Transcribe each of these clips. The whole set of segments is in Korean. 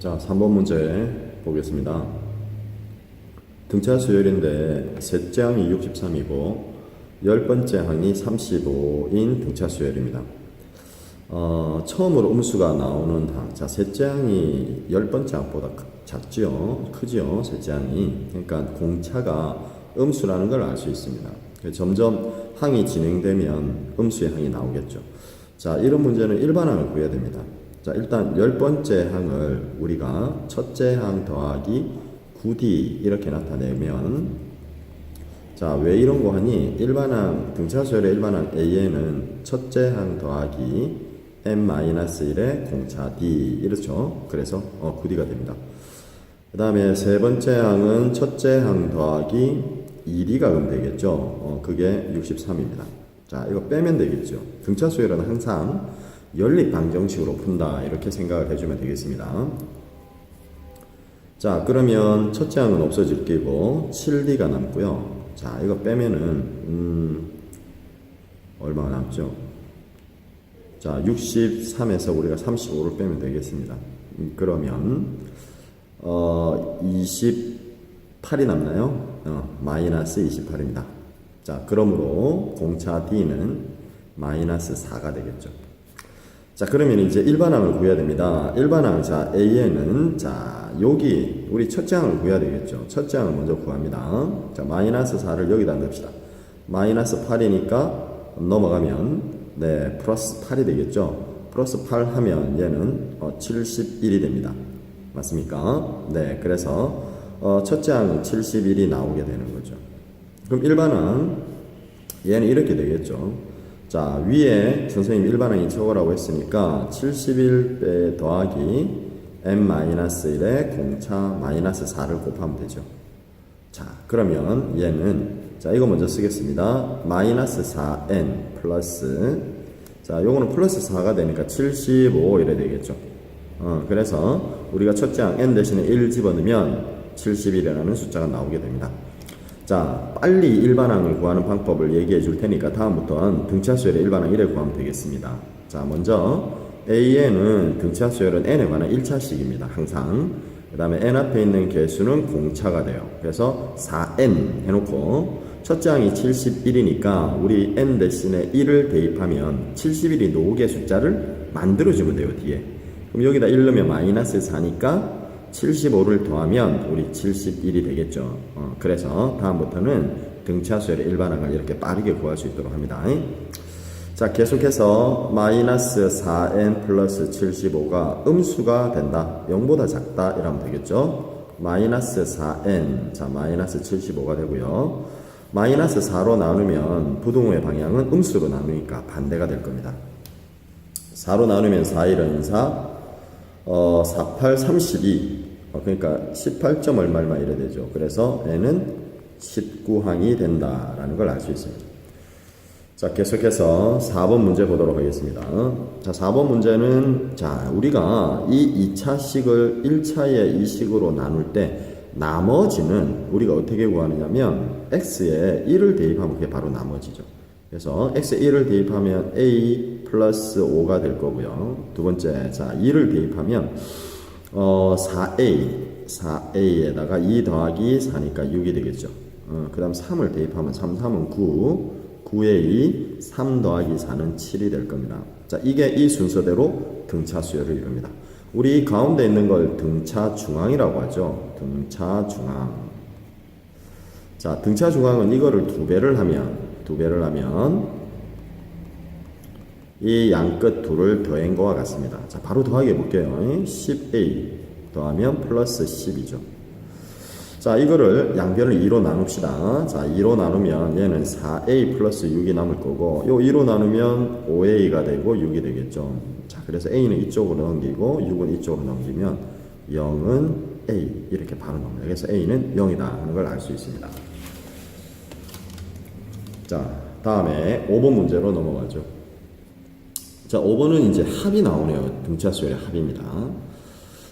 자, 3번 문제 보겠습니다. 등차 수열인데 셋째 항이 63이고 열 번째 항이 35인 등차 수열입니다. 어, 처음으로 음수가 나오는 항, 자, 셋째 항이 열 번째 항보다 크- 작지요, 크지요, 셋째 항이. 그러니까 공차가 음수라는 걸 알 수 있습니다. 점점 항이 진행되면 음수의 항이 나오겠죠. 자, 이런 문제는 일반항을 구해야 됩니다. 자, 일단 열 번째 항을 우리가 첫째 항 더하기 9D 이렇게 나타내면 자, 왜 이런 거 하니? 일반항, 등차수열의 일반항 A에는 첫째 항 더하기 M-1의 공차 D 이렇죠. 그래서 어, 9D가 됩니다. 그 다음에 세 번째 항은 첫째 항 더하기 1D가 그럼 되겠죠. 어, 그게 63입니다. 자, 이거 빼면 되겠죠. 등차수열은 항상 연립 방정식으로 푼다. 이렇게 생각을 해주면 되겠습니다. 자, 그러면 첫째 항은 없어질 게고 7D가 남고요. 자, 이거 빼면은 음, 얼마가 남죠? 자, 63에서 우리가 35를 빼면 되겠습니다. 음, 그러면 어, 28이 남나요? 어, 마이너스 28입니다. 자, 그러므로 공차 D는 마이너스 4가 되겠죠. 자, 그러면 이제 일반항을 구해야 됩니다. 일반항, 자, A에는, 자, 여기, 우리 첫째 항을 구해야 되겠죠. 첫째 항을 먼저 구합니다. 자, 마이너스 4를 여기다 넣읍시다. 마이너스 8이니까 넘어가면, 네, 플러스 8이 되겠죠. 플러스 8 하면 얘는 어, 71이 됩니다. 맞습니까? 네, 그래서, 어, 첫째 항은 71이 나오게 되는 거죠. 그럼 일반항, 얘는 이렇게 되겠죠. 자, 위에 선생님 일반항이 적으라고 했으니까 71배 더하기 m-1의 공차 마이너스 4를 곱하면 되죠. 자, 그러면 얘는 자, 이거 먼저 쓰겠습니다. 마이너스 4n 플러스 자, 요거는 플러스 4가 되니까 75 이래 되겠죠. 어, 그래서 우리가 첫째 항 n 대신에 1 집어넣으면 71이라는 숫자가 나오게 됩니다. 자, 빨리 일반항을 구하는 방법을 얘기해 줄 테니까 다음부터는 등차수열의 일반항 1을 구하면 되겠습니다. 자, 먼저 A에는 등차수열은 n에 관한 1차식입니다. 항상. 그 다음에 n 앞에 있는 개수는 공차가 돼요. 그래서 4n 해놓고 첫째 항이 71이니까 우리 n 대신에 1을 대입하면 71이 노개 숫자를 만들어주면 돼요, 뒤에. 그럼 여기다 1 넣으면 마이너스 4니까 75를 더하면 우리 71이 되겠죠. 어, 그래서 다음부터는 등차수열의 일반항을 이렇게 빠르게 구할 수 있도록 합니다. 자, 계속해서 마이너스 4n 플러스 75가 음수가 된다. 0보다 작다. 이러면 되겠죠. 마이너스 4n. 자, 마이너스 75가 되고요. 마이너스 4로 나누면 부등호의 방향은 음수로 나누니까 반대가 될 겁니다. 4로 나누면 4, 1은 4, 어, 4, 8, 32. 어, 그러니까 18점 얼마 얼마 이래 되죠. 그래서 n은 19항이 된다라는 걸 알 수 있습니다. 자, 계속해서 4번 문제 보도록 하겠습니다. 자, 4번 문제는, 자, 우리가 이 2차식을 1차의 2식으로 나눌 때, 나머지는 우리가 어떻게 구하느냐면, x에 1을 대입하면 그게 바로 나머지죠. 그래서 x에 1을 대입하면 a 플러스 5가 될 거고요. 두 번째, 자, 2를 대입하면, 어, 4a, 4a에다가 2 더하기 4니까 6이 되겠죠. 어, 그 다음 3을 대입하면 3, 3은 9, 9에 2, 3 더하기 4는 7이 될 겁니다. 자, 이게 이 순서대로 등차 수열을 이룹니다. 우리 가운데 있는 걸 등차 중앙이라고 하죠. 등차 중앙. 자, 등차 중앙은 이거를 두 배를 하면, 두 배를 하면, 이 양끝 둘을 더한 거와 같습니다. 자, 바로 더하게 볼게요. 10a 더하면 플러스 10이죠. 자, 이거를 양변을 2로 나눕시다. 자, 2로 나누면 얘는 4a 플러스 6이 남을 거고, 요 2로 나누면 5a가 되고 6이 되겠죠. 자, 그래서 a는 이쪽으로 넘기고 6은 이쪽으로 넘기면 0은 a 이렇게 바로 나옵니다. 그래서 a는 0이다 하는 걸 알 수 있습니다. 자, 다음에 5번 문제로 넘어가죠. 자, 5번은 이제 합이 나오네요. 등차수열의 합입니다.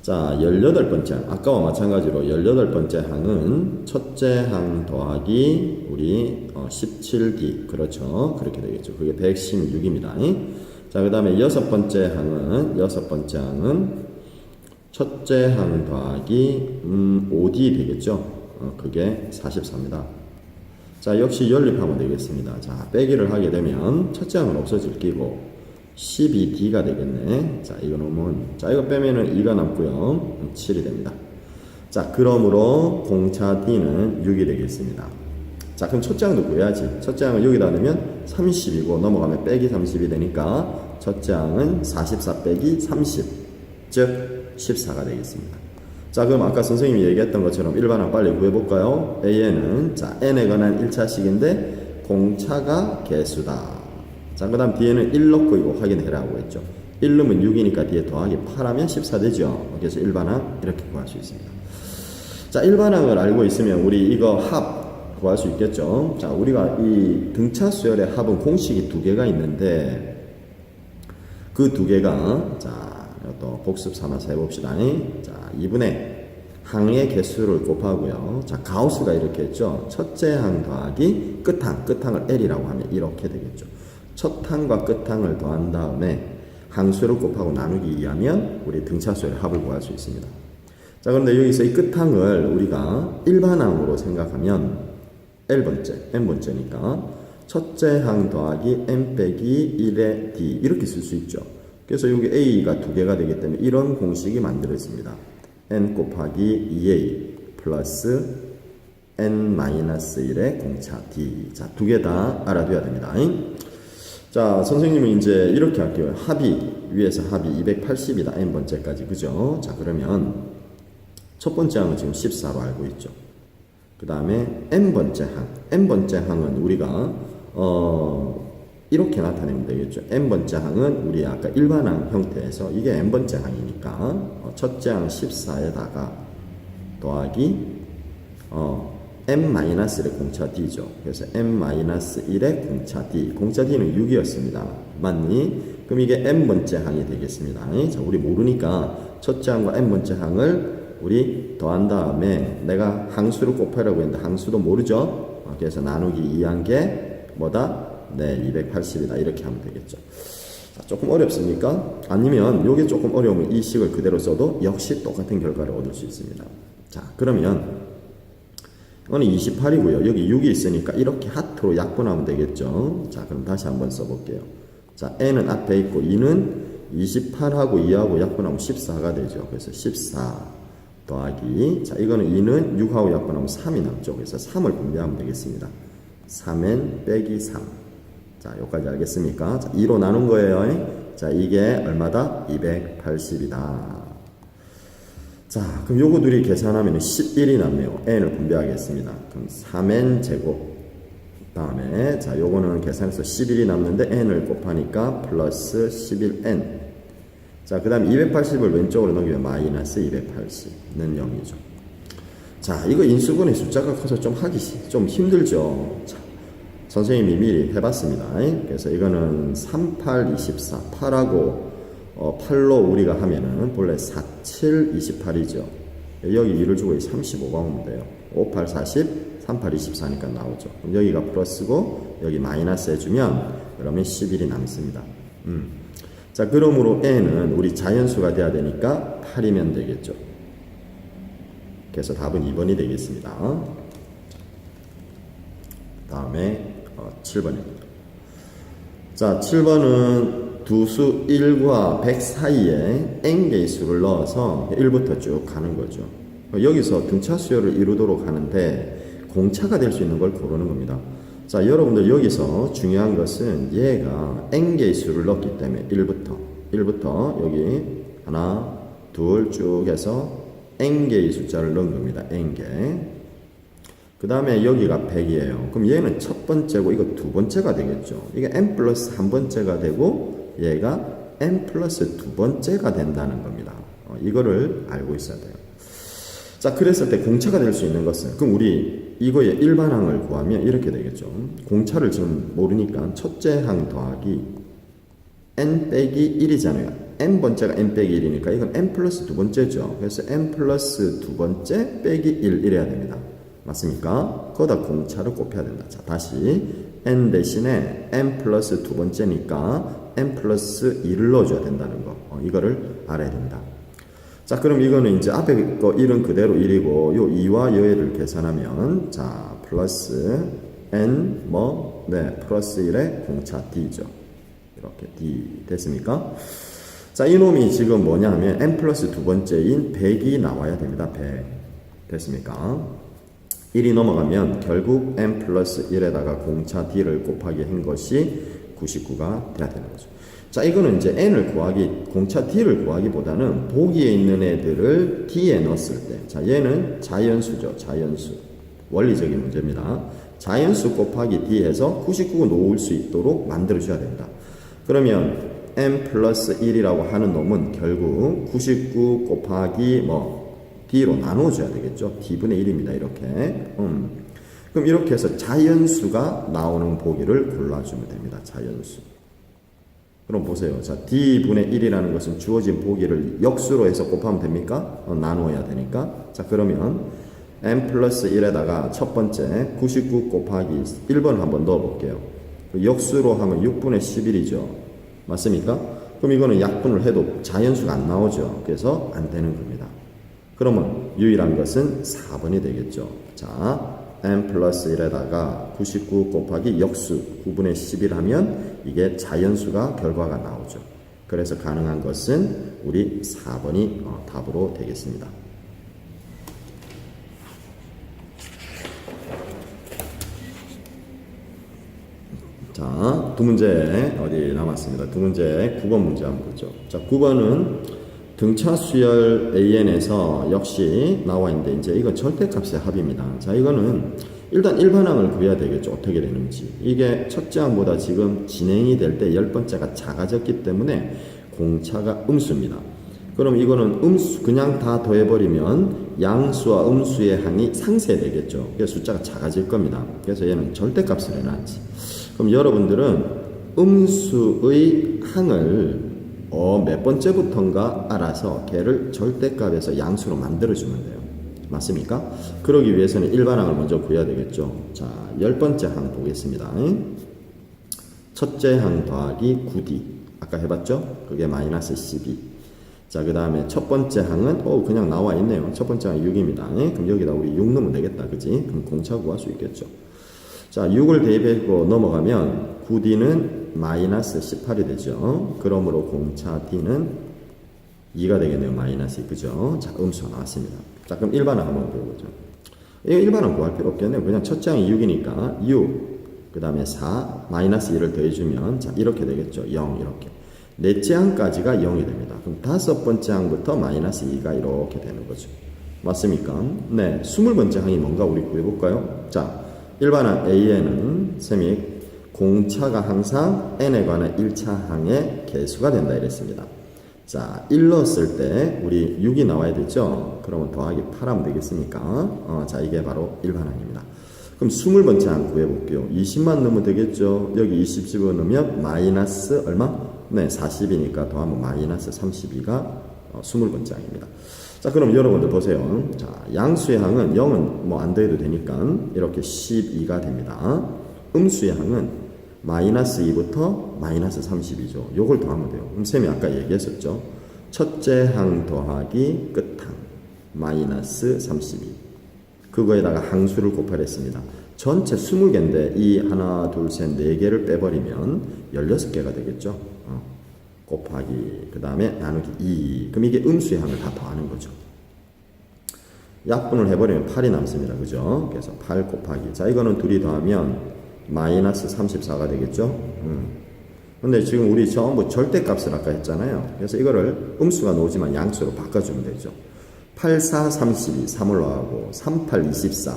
자, 18번째 항. 아까와 마찬가지로 18번째 항은 첫째 항 더하기 우리 어, 17D. 그렇죠. 그렇게 되겠죠. 그게 116입니다. 자, 그 다음에 여섯 번째 항은, 여섯 번째 항은 첫째 항 더하기 음, 5D 되겠죠. 어, 그게 44입니다. 자, 역시 연립하면 되겠습니다. 자, 빼기를 하게 되면 첫째 항은 없어질 끼고 12D가 되겠네. 자, 이거 놓으면 자, 이거 빼면은 2가 남고요. 7이 됩니다. 자, 그러므로 공차 D는 6이 되겠습니다. 자, 그럼 첫째 항도 구해야지. 첫째 항을 여기다 넣으면 30이고 넘어가면 빼기 30이 되니까 첫째 항은 44 빼기 30, 즉 14가 되겠습니다. 자, 그럼 아까 선생님이 얘기했던 것처럼 일반항 빨리 구해볼까요? A에는 자 n에 관한 1차식인데 공차가 개수다. 자, 그 다음 뒤에는 1 넣고 이거 확인해라고 했죠. 1 넣으면 6이니까 뒤에 더하기 8하면 14 되죠. 그래서 일반항 이렇게 구할 수 있습니다. 자, 일반항을 알고 있으면 우리 이거 합 구할 수 있겠죠. 자, 우리가 이 등차 수열의 합은 공식이 두 개가 있는데 그 두 개가 자, 또 복습 삼아서 해봅시다. 자, 2분의 항의 개수를 곱하고요. 자, 가우스가 이렇게 했죠. 첫째 항 더하기 끝항, 끝항을 L이라고 하면 이렇게 되겠죠. 첫 항과 끝항을 더한 다음에 항수를 곱하고 나누기 2하면 우리 등차수열의 합을 구할 수 있습니다. 자, 그런데 여기서 이 끝항을 우리가 일반항으로 생각하면 L번째, N번째니까 첫째 항 더하기 N 빼기 1의 D 이렇게 쓸 수 있죠. 그래서 여기 A가 두 개가 되기 때문에 이런 공식이 만들어집니다. N 곱하기 2A 플러스 N-1의 공차 D. 자, 두 개 다 알아둬야 됩니다. 자, 선생님은 이제 이렇게 할게요. 합이, 위에서 합이 280이다. N번째까지. 그죠? 자, 그러면 첫 번째 항은 지금 14로 알고 있죠. 그 다음에 n번째 항. n번째 항은 우리가 어 이렇게 나타내면 되겠죠. n번째 항은 우리 아까 일반항 형태에서 이게 n번째 항이니까 어, 첫째 항 14에다가 더하기 어 n-의 공차 d죠. 그래서 n-1의 공차 d. 공차 d는 6이었습니다. 맞니? 그럼 이게 n번째 항이 되겠습니다. 자, 우리 모르니까 첫째 항과 n번째 항을 우리 더한 다음에 내가 항수를 곱하라고 했는데 항수도 모르죠. 어, 그래서 나누기 2한 게 뭐다? 네, 280이다. 이렇게 하면 되겠죠. 자, 조금 어렵습니까? 아니면 이게 조금 어려우면 이 식을 그대로 써도 역시 똑같은 결과를 얻을 수 있습니다. 자, 그러면 이거는 28이고요. 여기 6이 있으니까 이렇게 하트로 약분하면 되겠죠. 자, 그럼 다시 한번 써볼게요. 자, n은 앞에 있고 2는 28하고 2하고 약분하면 14가 되죠. 그래서 14 더하기 자 이거는 2는 6하고 약분하면 3이 남죠. 그래서 3을 분배하면 되겠습니다. 3n 빼기 3. 자 여기까지 알겠습니까? 자, 2로 나눈 거예요. 자 이게 얼마다? 280이다. 자 그럼 요거 둘이 계산하면 11이 남네요. n을 분배하겠습니다. 그럼 3n 제곱 다음에 자 요거는 계산해서 11이 남는데 n을 곱하니까 플러스 11n 자, 그 다음 280을 왼쪽으로 넘기면 마이너스 280는 0이죠. 자, 이거 인수분해 숫자가 커서 좀 하기 좀 힘들죠. 자, 선생님이 미리 해봤습니다. 그래서 이거는 38, 24, 8하고 어, 8로 우리가 하면은 본래 4, 7, 28이죠. 여기 2를 주고 35가 오면 돼요. 5, 8, 40, 3, 8, 24니까 나오죠. 여기가 플러스고 여기 마이너스 해주면 그러면 11이 남습니다. 음. 자, 그러므로 n은 우리 자연수가 돼야 되니까 8이면 되겠죠. 그래서 답은 2번이 되겠습니다. 다음에 어, 7번입니다. 자, 7번은 두 수 1과 100 사이에 n개의 수를 넣어서 1부터 쭉 가는 거죠. 여기서 등차 수열을 이루도록 하는데 공차가 될 수 있는 걸 고르는 겁니다. 자, 여러분들 여기서 중요한 것은 얘가 n개의 수를 넣기 때문에 1부터 1부터 여기 하나, 둘 쭉 해서 n개의 숫자를 넣은 겁니다. n개. 그 다음에 여기가 100이에요. 그럼 얘는 첫 번째고 이거 두 번째가 되겠죠. 이게 n 플러스 한 번째가 되고 얘가 n 플러스 두 번째가 된다는 겁니다. 어, 이거를 알고 있어야 돼요. 자, 그랬을 때 공차가 될 수 있는 것은 그럼 우리 이거의 일반항을 구하면 이렇게 되겠죠. 공차를 지금 모르니까 첫째 항 더하기 n 빼기 1이잖아요. n 번째가 n 빼기 1이니까 이건 n 플러스 두 번째죠. 그래서 n 플러스 두 번째 빼기 1 이래야 됩니다. 맞습니까? 거기다 공차를 곱해야 된다. 자, 다시 n 대신에 n 플러스 두 번째니까 n 플러스 2를 넣어줘야 된다는 거. 어, 이거를 알아야 됩니다. 자, 그럼 이거는 이제 앞에 거 1은 그대로 1이고, 요 2와 여의를 계산하면, 자, 플러스 n, 뭐, 네, 플러스 1의 공차 d죠. 이렇게 d 됐습니까? 자, 이놈이 지금 뭐냐 하면 n 플러스 두 번째인 100이 나와야 됩니다. 100. 됐습니까? 1이 넘어가면 결국 n 플러스 1에다가 공차 d를 곱하기 한 것이 99가 돼야 되는 거죠. 자, 이거는 이제 n을 구하기, 공차 d를 구하기보다는 보기에 있는 애들을 d에 넣었을 때, 자, 얘는 자연수죠. 자연수. 원리적인 문제입니다. 자연수 곱하기 d 해서 99가 놓을 수 있도록 만들어줘야 됩니다. 그러면 n 플러스 1이라고 하는 놈은 결국 99 곱하기 뭐 d로 나눠줘야 되겠죠. d분의 1입니다. 이렇게. 음. 그럼 이렇게 해서 자연수가 나오는 보기를 골라주면 됩니다. 자연수. 그럼 보세요. 자, d분의 1이라는 것은 주어진 보기를 역수로 해서 곱하면 됩니까? 어, 나눠야 되니까. 자, 그러면 n 플러스 1에다가 첫 번째 99 곱하기 1번 한번 넣어볼게요. 그 역수로 하면 6분의 11이죠. 맞습니까? 그럼 이거는 약분을 해도 자연수가 안 나오죠. 그래서 안 되는 겁니다. 그러면 유일한 것은 4번이 되겠죠. 자, n 플러스 1에다가 99 곱하기 역수 9분의 11 하면 이게 자연수가 결과가 나오죠. 그래서 가능한 것은 우리 4번이 어, 답으로 되겠습니다. 자, 두 문제 어디 남았습니다. 두 문제 9번 문제 한번 보죠. 자, 9번은 등차 수열 AN에서 역시 나와 있는데 이제 이거 절대값의 합입니다. 자, 이거는 일단 일반항을 구해야 되겠죠. 어떻게 되는지. 이게 첫째 항보다 지금 진행이 될 때 열 번째가 작아졌기 때문에 공차가 음수입니다. 그럼 이거는 음수 그냥 다 더해버리면 양수와 음수의 항이 상쇄되겠죠. 그래서 숫자가 작아질 겁니다. 그래서 얘는 절대값을 해놨지. 그럼 여러분들은 음수의 항을 어, 몇 번째부터인가 알아서 걔를 절대값에서 양수로 만들어주면 돼요. 맞습니까? 그러기 위해서는 일반항을 먼저 구해야 되겠죠. 자, 열 번째 항 보겠습니다. 첫째 항 더하기 9D. 아까 해봤죠? 그게 마이너스 12. 자, 그 다음에 첫 번째 항은, 어, 그냥 나와 있네요. 첫 번째 항이 6입니다. 그럼 여기다 우리 6 넣으면 되겠다. 그지? 그럼 공차 구할 수 있겠죠. 자, 6을 대입하고 넘어가면 9D는 마이너스 18이 되죠. 그러므로 공차 D는 2가 되겠네요. 마이너스 2. 그죠? 자, 음수가 나왔습니다. 자, 그럼 일반항 한번 보죠. 이거 일반항 구할 필요 없겠네요. 그냥 첫째 항이 6이니까 6, 그 다음에 4, 마이너스 1을 더해주면 자, 이렇게 되겠죠. 0, 이렇게. 넷째 항까지가 0이 됩니다. 그럼 다섯 번째 항부터 마이너스 2가 이렇게 되는 거죠. 맞습니까? 네. 스물 번째 항이 뭔가 우리 구해볼까요? 자, 일반항 A에는 셈이 공차가 항상 n에 관한 1차 항의 개수가 된다 이랬습니다. 자, 1 넣었을 때 우리 6이 나와야 되죠? 그러면 더하기 8 하면 되겠습니까? 어, 자, 이게 바로 일반항입니다. 그럼 20번째 항 구해볼게요. 20만 넣으면 되겠죠? 여기 20 집어넣으면 마이너스 얼마? 네, 40이니까 더하면 마이너스 32가 어, 20번째 항입니다. 자, 그럼 여러분들 보세요. 자, 양수의 항은 0은 뭐 안 더해도 되니까 이렇게 12가 됩니다. 음수의 항은 마이너스 2부터 마이너스 30이죠. 요걸 더하면 돼요. 그럼 쌤이 아까 얘기했었죠. 첫째 항 더하기 끝항 마이너스 32. 그거에다가 항수를 곱하랬습니다. 전체 20개인데 이 하나, 둘, 셋, 네 개를 빼버리면 16개가 되겠죠. 어. 곱하기 그 다음에 나누기 2. 그럼 이게 음수의 항을 다 더하는 거죠. 약분을 해버리면 8이 남습니다. 그죠? 그래서 8 곱하기. 자, 이거는 둘이 더하면 마이너스 34가 되겠죠? 음. 근데 지금 우리 전부 절대값을 아까 했잖아요. 그래서 이거를 음수가 나오지만 양수로 바꿔주면 되죠. 8, 4, 32, 3을 넣하고 3, 8, 24.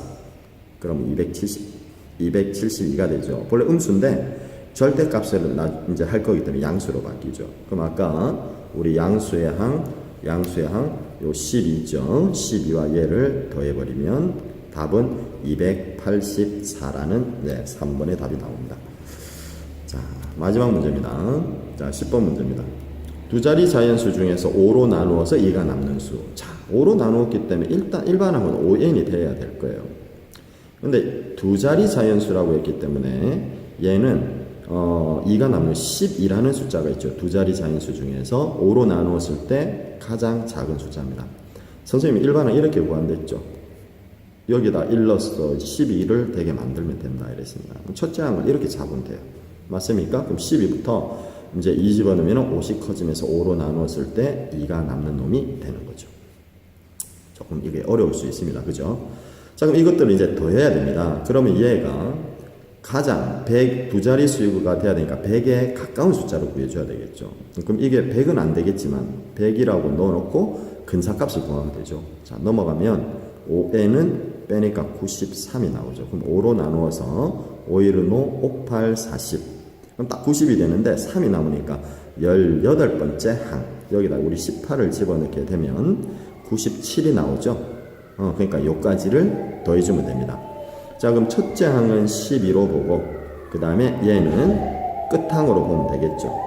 그럼 270, 272가 되죠. 원래 음수인데 절대값을 나, 이제 할 거기 때문에 양수로 바뀌죠. 그럼 아까 우리 양수의 항, 양수의 항, 요 12죠. 12와 얘를 더해버리면 답은 284라는 네, 3번의 답이 나옵니다. 자, 마지막 문제입니다. 자, 10번 문제입니다. 두 자리 자연수 중에서 5로 나누어서 2가 남는 수. 자, 5로 나누었기 때문에 일단 일반항은 5n이 돼야 될 거예요. 근데 두 자리 자연수라고 했기 때문에 얘는 어, 2가 남는 12라는 숫자가 있죠. 두 자리 자인수 중에서 5로 나누었을 때 가장 작은 숫자입니다. 선생님이 일반은 이렇게 구한댔죠. 여기다 1 넣어서 12를 되게 만들면 된다 이랬습니다. 첫째 항을 이렇게 잡으면 돼요. 맞습니까? 그럼 12부터 이제 2 집어넣으면 5씩 커지면서 5로 나누었을 때 2가 남는 놈이 되는 거죠. 조금 이게 어려울 수 있습니다. 그죠? 자, 그럼 이것들을 이제 더해야 됩니다. 그러면 얘가 가장 100, 두 자리 수가 돼야 되니까 100에 가까운 숫자로 구해줘야 되겠죠. 그럼 이게 100은 안 되겠지만 100이라고 넣어놓고 근사값을 구하면 되죠. 자, 넘어가면 5에는 빼니까 93이 나오죠. 그럼 5로 나누어서 5, 1은 5, 5, 8, 40. 그럼 딱 90이 되는데 3이 남으니까 18번째 항. 여기다 우리 18을 집어넣게 되면 97이 나오죠. 어, 그러니까 요까지를 더해주면 됩니다. 자, 그럼 첫째 항은 12로 보고, 그 다음에 얘는 끝항으로 보면 되겠죠.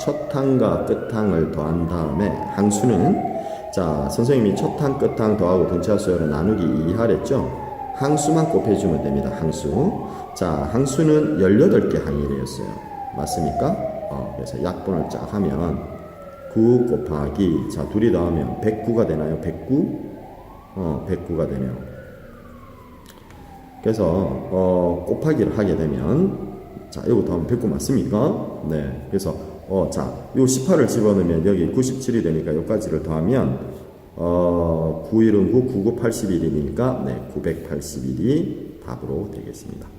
첫 항과 끝항을 더한 다음에 항수는, 자, 선생님이 첫 항, 끝 항 더하고 등차수열을 나누기 2 하랬죠? 항수만 곱해주면 됩니다. 항수. 자, 항수는 18개 항이래였어요. 맞습니까? 어, 그래서 약분을 쫙 하면 9 곱하기, 자, 둘이 더하면 109가 되나요? 109? 어, 109가 되네요. 그래서 어, 곱하기를 하게 되면 자, 이거 더하면 109 맞습니까? 네. 그래서 어, 자, 요 18을 집어넣으면 여기 97이 되니까 여기까지를 더하면 어, 9일은 9, 99, 81이니까 네, 981이 답으로 되겠습니다.